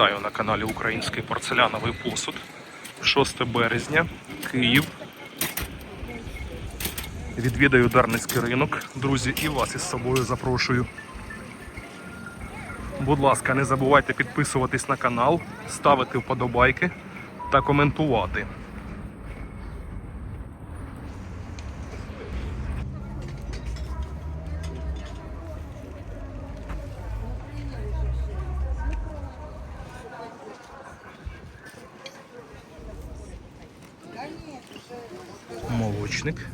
Вітаю на каналі Український порцеляновий посуд. 6 березня, Київ. Відвідаю Дарницький ринок. Друзі, і вас із собою запрошую. Будь ласка, не забувайте підписуватись на канал, ставити вподобайки та коментувати. Молочник.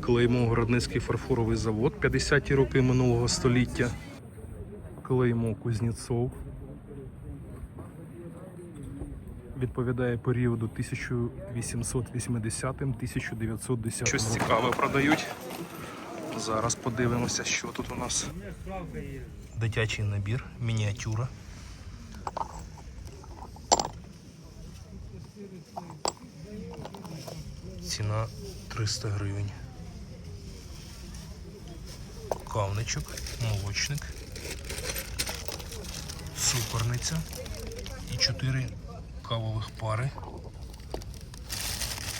Клеймо Городницький фарфоровий завод 50-ті роки минулого століття. Клеймо Кузнєцов. Відповідає періоду 1880-1910 Щось цікаве продають. Зараз подивимося, що тут у нас. Дитячий набір, мініатюра. Ціна 300 гривень. Кавничок, молочник, цукорниця і 4 кавових пари.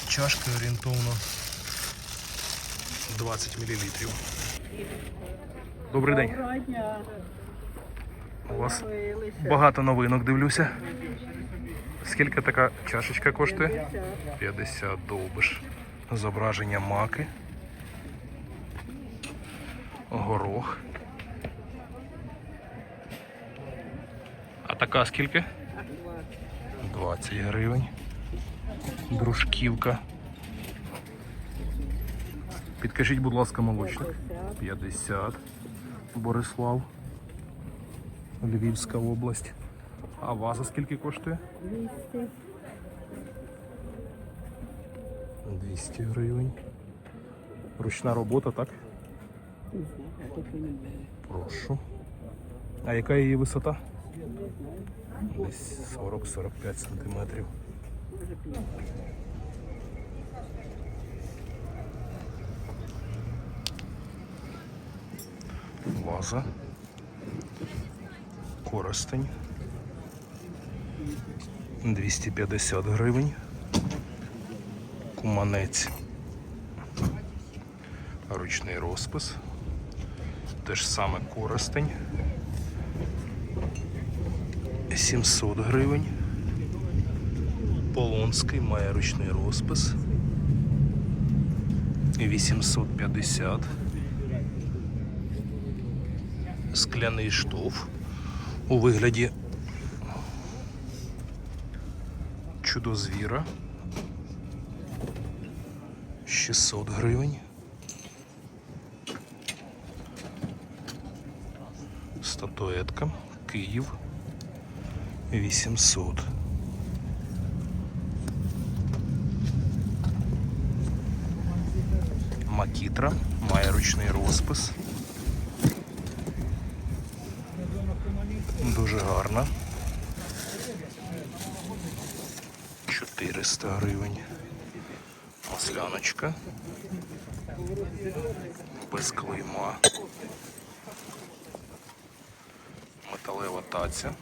Чашка орієнтовно 20 мл. Добрий день. Доброго дня. У вас багато новинок дивлюся. Скільки така чашечка коштує? 50 довбиш. Зображення маки. Горох. А така скільки? 20 гривень. Дружківка. Підкажіть, будь ласка, молочник. 50. Борислав. Львівська область. А ваза скільки коштує? 200. 200 гривень. Ручна робота, так? Не знаю, а не. Прошу. А яка її висота? Десь 40-45 сантиметрів. Ваза. Коростень. 250 гривень. Куманець. Ручний розпис. Те ж саме коростень. 700 гривень. Полонський має ручний розпис. 850. Скляний штоф у вигляді чудозвіра. 600 гривень. Статуетка. Київ. 800. Макітра має ручний розпис. Дуже гарна. 400 гривень. Масляночка. Без клейма. Металева таця.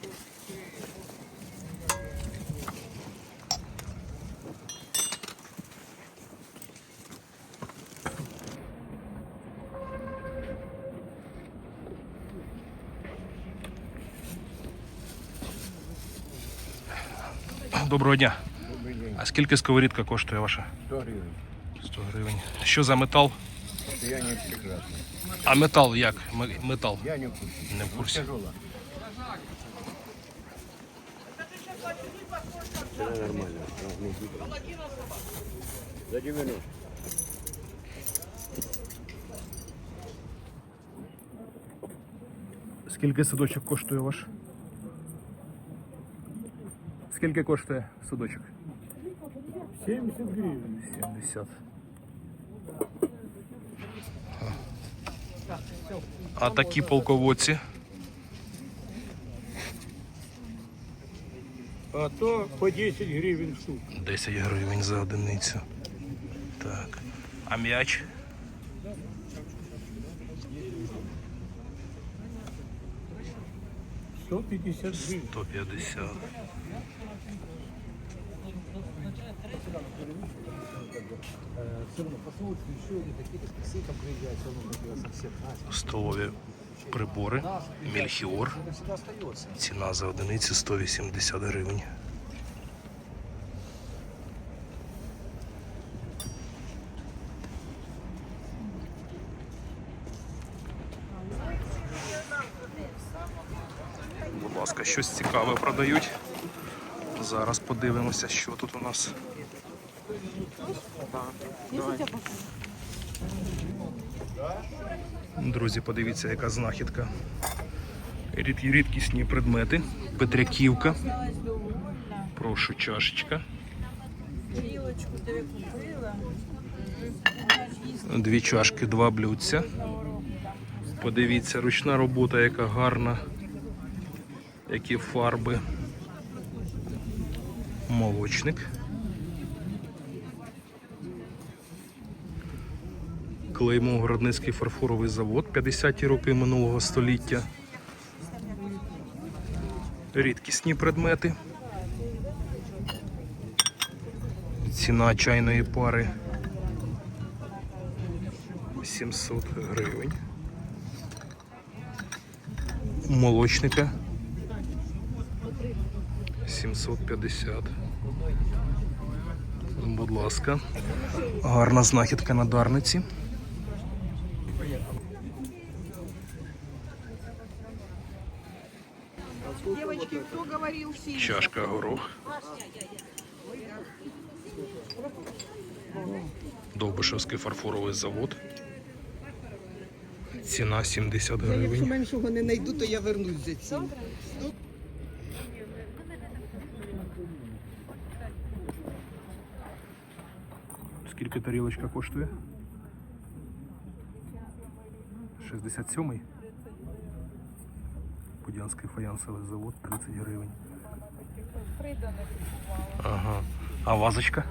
Доброго дня. А скільки сковорідка коштує ваша? 100 гривен. 100 гривень. Що за метал? Я не. А метал як? Метал. Я не в курсе. Не в курсі. Цена нормально. За 90. Скільки садочок коштує ваш? Скільки коштує садочок? 70 гривен. 70. А такі полководці? А то по 10 гривен штук. 10 гривень за одиницю. Так. А м'яч? 150 гривен. 150. все равно посмотрите, еще они какие-то спецы там приезжают, все равно как раз совсем. Столові прибори. Мельхіор. Ціна за одиницю 180 гривень. Будь ласка, щось цікаве продають. Зараз подивимося, що тут у нас. Друзі, подивіться, яка знахідка. Рід- Рідкісні предмети. Петряківка. Прошу, чашечка. Дві чашки, два блюдця. Подивіться, ручна робота, яка гарна. Які фарби. Молочник. Клеймо Городницький фарфоровий завод 50-ті роки минулого століття. Рідкісні предмети. Ціна чайної пари 700 гривень. Молочника 750. Будь ласка. Гарна знахідка на дарниці. Чашка горох. Довбишевський фарфоровий завод. Ціна 70 гривень. Якщо меншого не знайду, то я вернусь за цим. Скільки тарілочка коштує? 67-й. Будянський фаянсовий завод 30 гривень. Ага. А вазочка?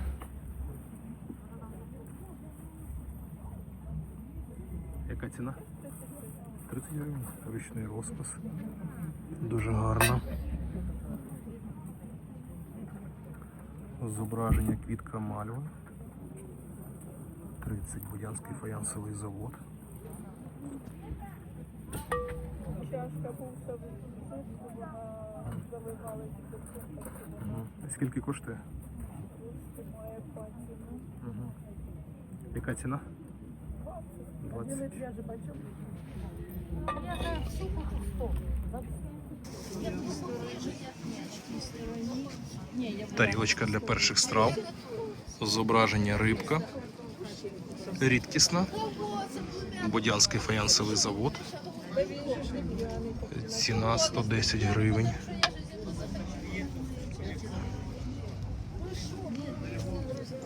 Яка ціна? 30 гривень. Ручний розпис. Дуже гарно. Зображення квітка мальва. 30 Будянський фаянсовий завод. Мгм. А Скільки коштує? Мгм. Яка ціна? 20. Тарілочка для перших страв. Зображення рибка. Рідкісна. Будянський фаянсовий завод. Ціна 110 гривень.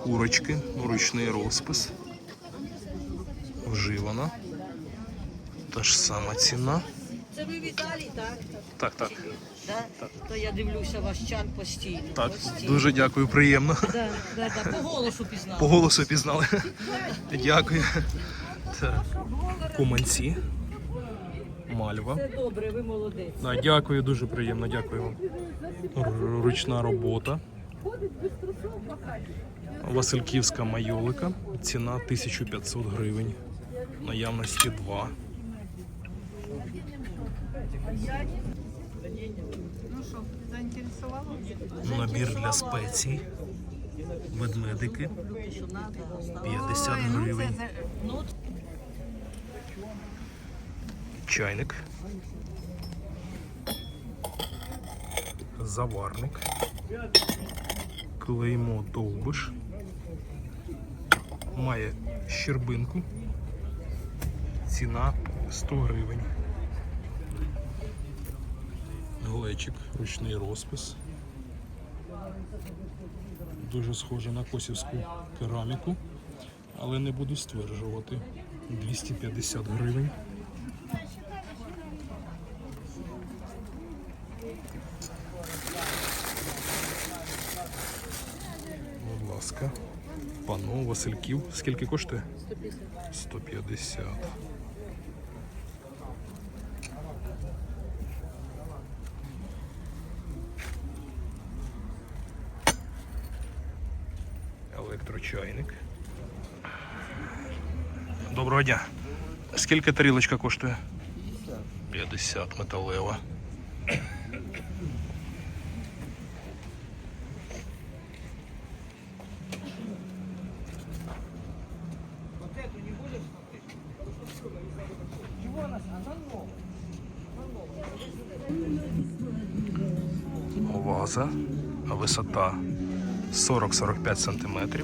Курочки, ручний розпис. Вживана. Та ж сама ціна. Це ви Віталій, так? Так, так. Да? То я дивлюся ваш чан постійно. Так, постійно. дуже дякую, приємно. Да, да, да, по голосу пізнав. По голосу пізнали. Дякую. Так. Куманці. Мальва. Це добре, ви молодець. Да, дякую, дуже приємно, дякую вам. Ручна робота. Васильківська майолика. Ціна 1500 гривень. Наявності 2. Ну? Набір для спецій. Ведмедики. 50 гривень. Ну, Чайник. Заварник. Клеймо довбиш. Має щербинку. Ціна 100 гривень. Глечик, ручний розпис. Дуже схоже на косівську кераміку, але не буду стверджувати. 250 гривень. Будь ласка пано ну, Васильків. Скільки коштує? 150. 150. Електрочайник. Доброго дня. Скільки тарілочка коштує? 50 металева. Ваза, висота 40-45 см,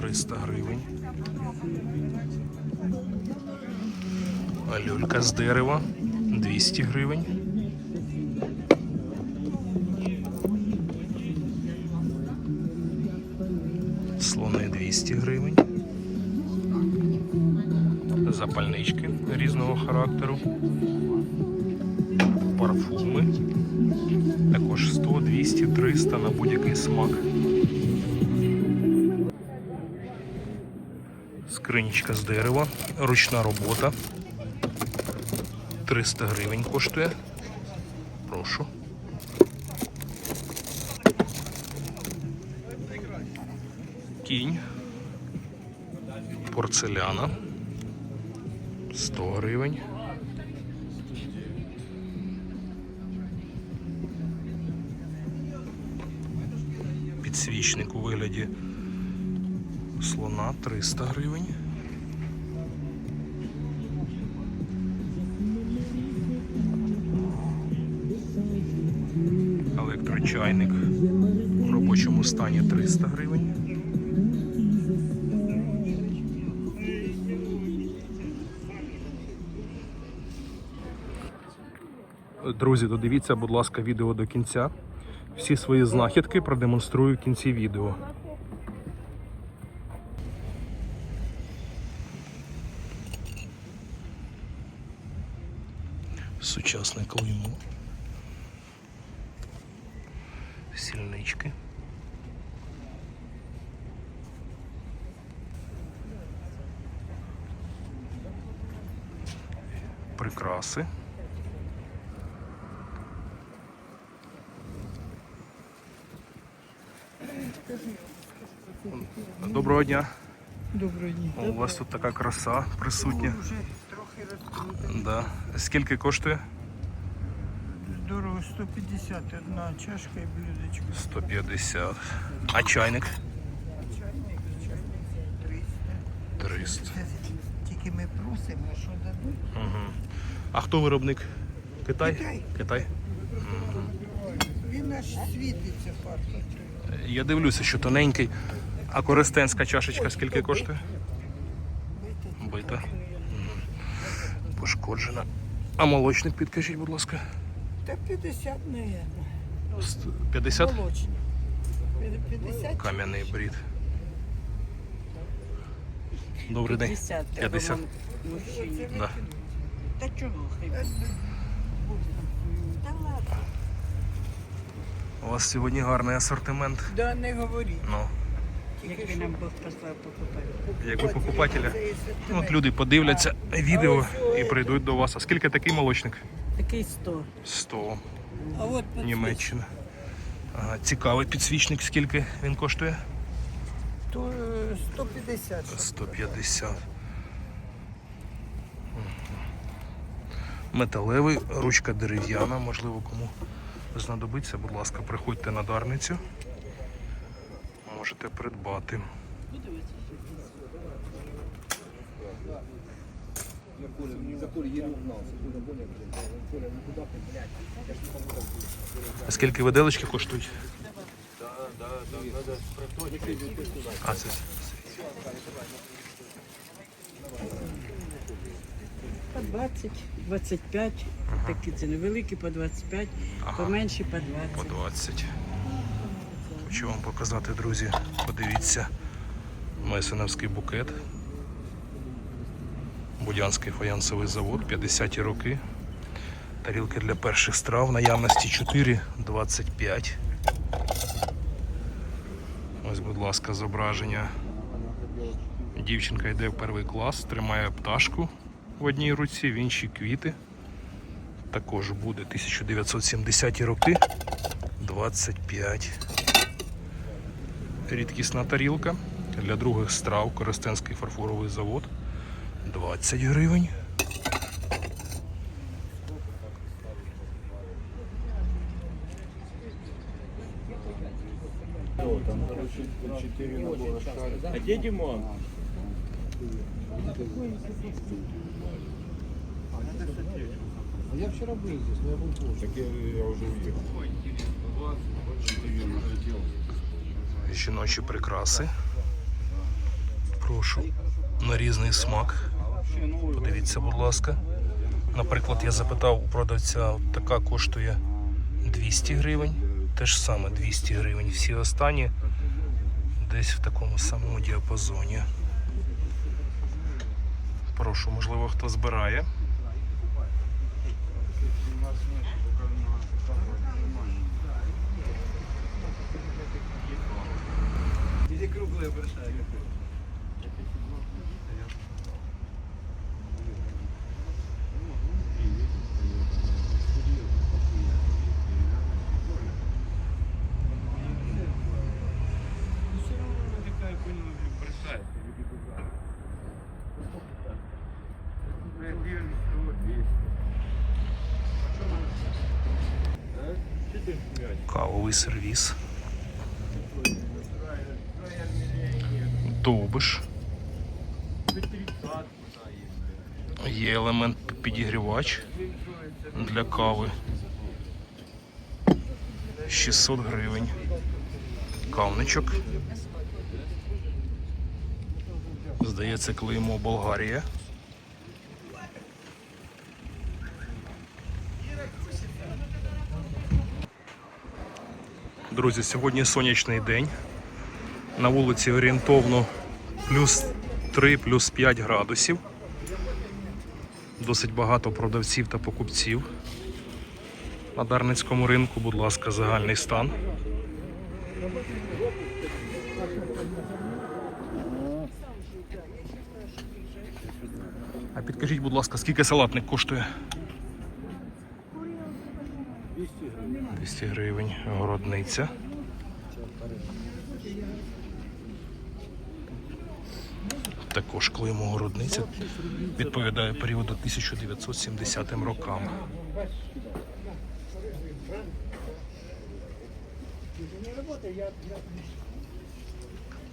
300 гривень. Люлька з дерева 200 гривень. Слони 200 гривень. Запальнички різного характеру. Парфуми. Також 100, 200, 300 на будь-який смак. Скринічка з дерева, ручна робота. 300 гривень коштує. Прошу. Кінь. Порцеляна. 300 гривень. Електрочайник в робочому стані 300 гривень. Друзі, додивіться, будь ласка, відео до кінця. Всі свої знахідки продемонструю в кінці відео. Сучасне клеймо. Сільнички. Прикраси. Доброго дня. Доброго дня. У вас тут така краса присутня. Да. Скільки коштує? Дорого 150, одна чашка і блюдечко. 150. А чайник? Чайник, чайник 300. 300. Це тільки ми просимо, що дадуть. Угу. А хто виробник? Китай? Китай. Китай. Він аж світиться фарта. Я дивлюся, що тоненький. А користенська чашечка скільки коштує? Бита. Пошкоджена. А молочник підкажіть, будь ласка. Та 50, мабуть. Ст- 50? Молочні. 50 Кам'яний брід. Добрий день. 50. Да. Та чого? Та ладно. У вас сьогодні гарний асортимент. Да, не говоріть. Ну, Тільки нам Бог послав покупати. як ви покупателя. Ну, от люди подивляться відео і прийдуть до вас. А скільки такий молочник? Такий 100. 100. А от Німеччина. Ага, цікавий підсвічник, скільки він коштує? то е, 150. 150. Металевий, ручка дерев'яна, можливо, кому знадобиться, будь ласка, приходьте на дарницю. Можете придбати. А скільки виделочки коштують? А, це По 20, 25. Такі ціни. Великі по 25, поменші по 20. по 20. Хочу вам показати, друзі. Подивіться. Месеневський букет. Будянський фаянсовий завод, 50-ті роки. Тарілки для перших страв, наявності 4, 25. Ось, будь ласка, зображення. Дівчинка йде в перший клас, тримає пташку в одній руці, в іншій квіти. Також буде 1970-ті роки. 25. Рідкісна тарілка. Для других страв Коростенський фарфоровий завод 20 гривень. А где Димон? А я вчера был здесь, но я был позже. Так я, я уже уехал. Жіночі прикраси. Прошу. На різний смак. Подивіться, будь ласка. Наприклад, я запитав у продавця, така коштує 200 гривень. Те ж саме 200 гривень. Всі останні десь в такому самому діапазоні. Прошу, можливо, хто збирає. круглые большая. Кавовый сыр. Довбиш. Є елемент підігрівач для кави. 600 гривень. Кавничок. Здається, клеймо Болгарія. Друзі, сьогодні сонячний день. На вулиці орієнтовно плюс 3, плюс 5 градусів. Досить багато продавців та покупців. На Дарницькому ринку, будь ласка, загальний стан. А підкажіть, будь ласка, скільки салатник коштує? 200 гривень. Городниця. Також клеймо городниця відповідає періоду 1970 рокам.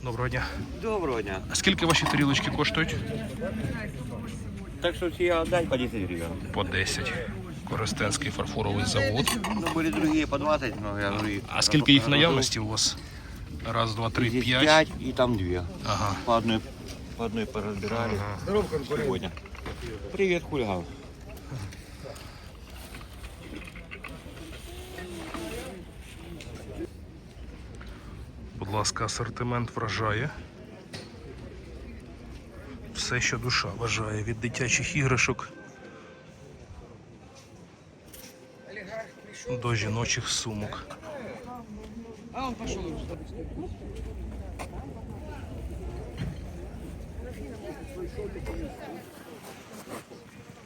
Доброго дня. Доброго дня. А скільки ваші тарілочки коштують? Так что тебе отдать по 10 гривен. По 10. Коростенський фарфоровий завод. Ну, были другие по 20, но я говорю... А скільки їх наявності у вас? Раз, два, три, п'ять. 5 и там 2. Ага. По одной, по одной поразбирали. Здорово, Сегодня. Привет, хулиган. Будь ласка, асортимент вражає. Все, що душа вважає від дитячих іграшок до жіночих сумок.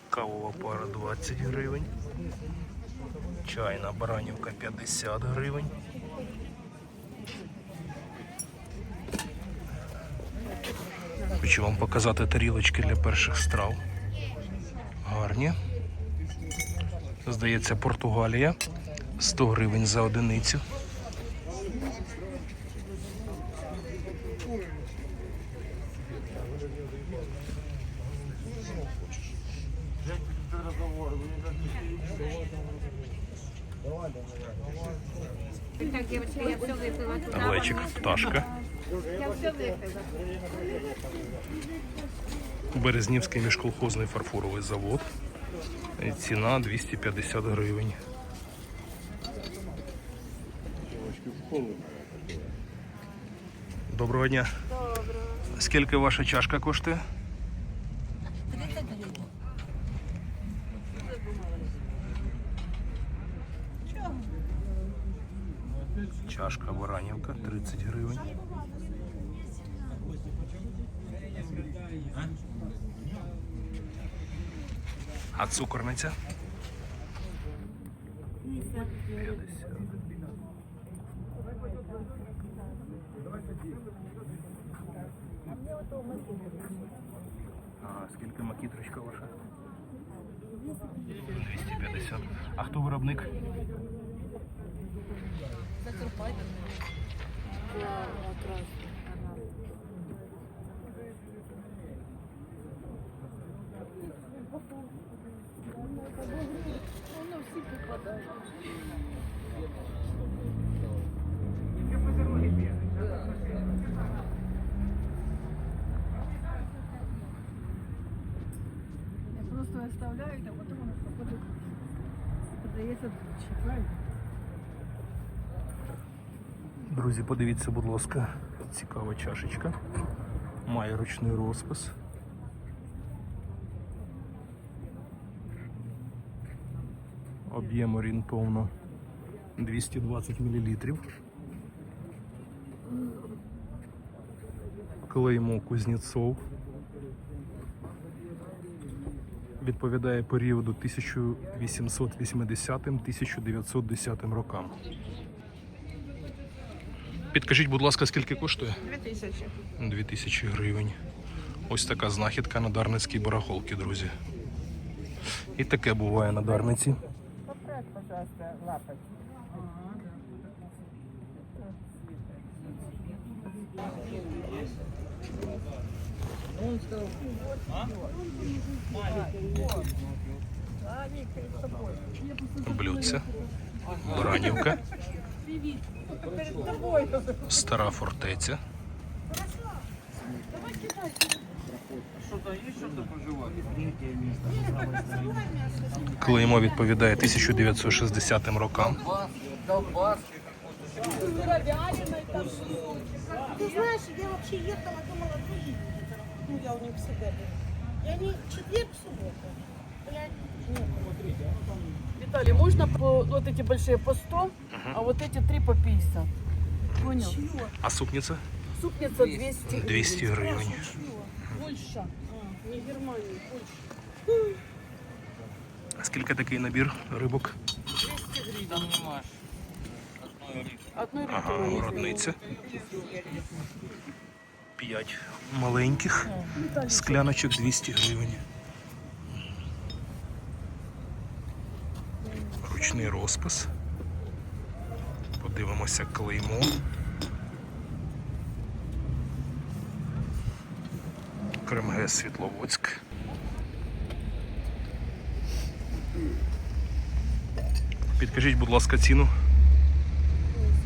Кавова пара 20 гривень. Чайна баранівка 50 гривень. Хочу вам показати тарілочки для перших страв. Гарні. Здається, Португалія. 100 гривень за одиницю. Так. Глечик, пташка. Березнівський міжколхозний фарфоровий завод. Ціна 250 гривень. Доброго дня. Доброго. Скільки ваша чашка коштує? 30 гривен. Чашка Баранівка 30 гривень. А цукорниця? 50. Ага, скільки макітрочка ваша? 250. А хто виробник? Просто Друзі, подивіться, будь ласка, цікава чашечка. Має ручний розпис. Об'єм орієнтовно 220 мл. Клеймо Кузнєцов. Відповідає періоду 1880-1910 рокам. Підкажіть, будь ласка, скільки коштує? 2000. 2000 гривень. Ось така знахідка на Дарницькій барахолці, друзі. І таке буває на Дарниці. Поправь, пожалуйста, лапать. Блюдце. Баранівка. Стара фортеця. Клеймо відповідає 1960 рокам. Ты знаешь, я вообще ехала, думала, ну Ну, я у них всегда беру. Я не четверг, суббота. Виталий, можно по, вот эти большие по 100, угу. а вот эти три по 50? Понял. Чего? А супница? Супница 200. 200 гривен. Польша. А, не Германия, Польша. А скільки такий набір рибок? 200 гривень. Одної рибки. Ага, родниця. 5 маленьких скляночок 200 гривень. Ручний розпис. Подивимося клеймо. КРМГ Світловодськ. Підкажіть, будь ласка, ціну.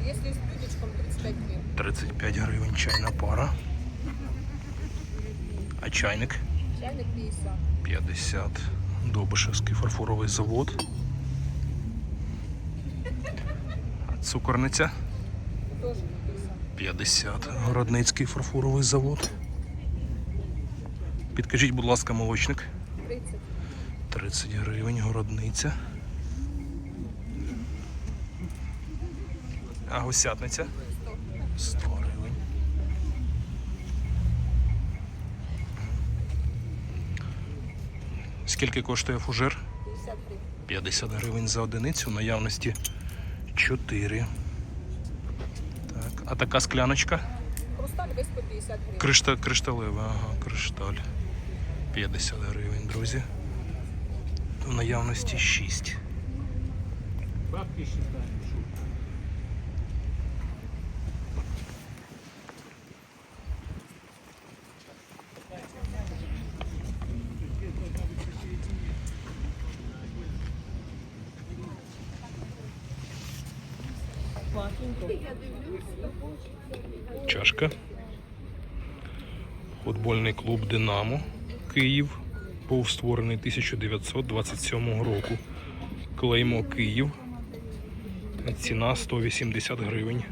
Якщо з блюдечком 35 гривень. 35 гривень чайна пара. А чайник Чайник 50. 50. Добишевський фарфоровий завод. А цукорниця Тоже 50. 50. Городницький фарфоровий завод. Підкажіть, будь ласка, молочник. 30. 30 гривень, городниця. А гусятниця? Скільки коштує фужер? 50 гривень за одиницю, в наявності 4. Так, а така скляночка? Хрусталь весь по 50 гривень. Кришта, кришталева, ага, кришталь. 50 гривень, друзі. В наявності 6. Бабки 6. Клуб Динамо Київ. Був створений 1927 року. Клеймо Київ. Ціна 180 гривень.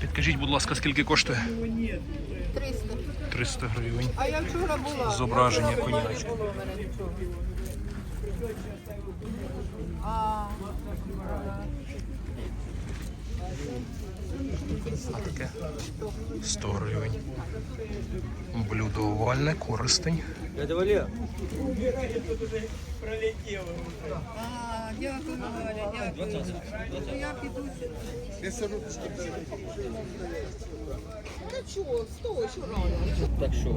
Підкажіть, будь ласка, скільки коштує? 300. 300 гривень. А я вчора була. Зображення конячки. А таке 100 гривень. Блюдо овальне, користень. А. Ну. Так що?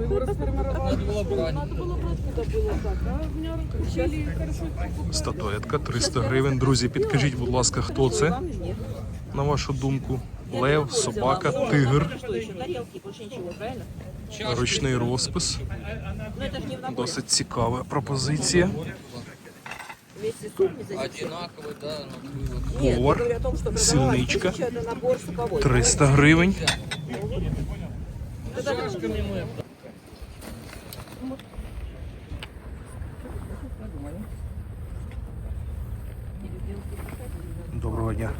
Статуетка 300 гривень. Друзі, підкажіть, будь ласка, хто це? На вашу думку? Лев, собака, тигр. Ручний розпис. Досить цікава пропозиція. Повар, сільничка. 300 гривень. Доброго дня.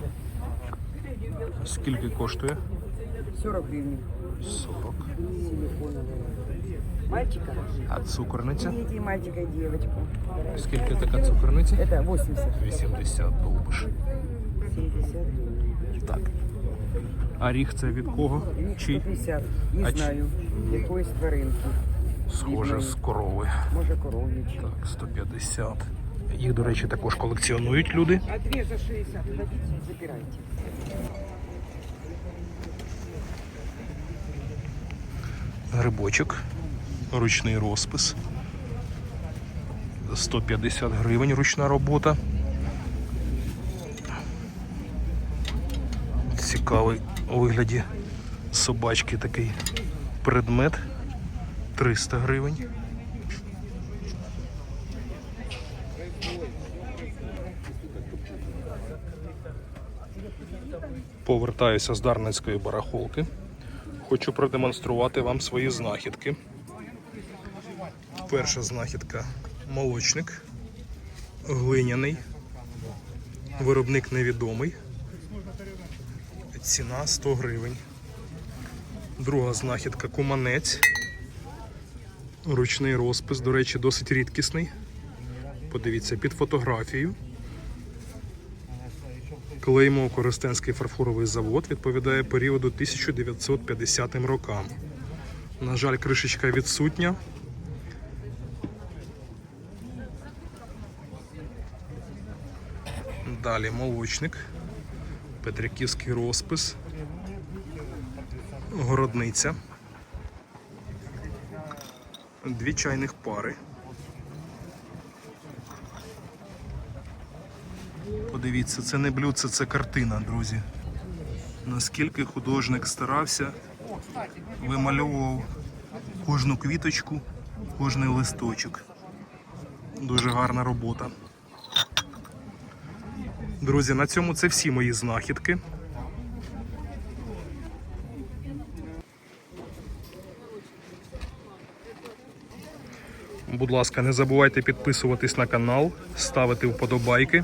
Скільки коштує? 40 гривень. 40. Мальчика? А цукорниця? Видите, мальчика и девочку. Скільки така цукорниця? Это 80. 80 довбиш. 70 гривен. Так. А ріг це від кого? Чи 150. Не А чи- знаю, якоїсь тваринки. схоже з корови? Може коров'ячі. Так, 150. Їх, до речі, також колекціонують люди. А две за 60. Дадите, забирайте. Грибочок, ручний розпис. 150 гривень ручна робота. Цікавий у вигляді собачки такий предмет. 300 гривень. Повертаюся з Дарницької барахолки. Хочу продемонструвати вам свої знахідки. Перша знахідка молочник, глиняний, виробник невідомий. Ціна 100 гривень. Друга знахідка куманець. Ручний розпис, до речі, досить рідкісний. Подивіться під фотографією. Клеймо Коростенський фарфоровий завод відповідає періоду 1950 рокам. На жаль, кришечка відсутня. Далі молочник, Петриківський розпис, городниця, дві чайних пари. Подивіться, це не блюдце, це картина, друзі. Наскільки художник старався, вимальовував кожну квіточку, кожний листочок. Дуже гарна робота. Друзі, на цьому це всі мої знахідки. Будь ласка, не забувайте підписуватись на канал, ставити вподобайки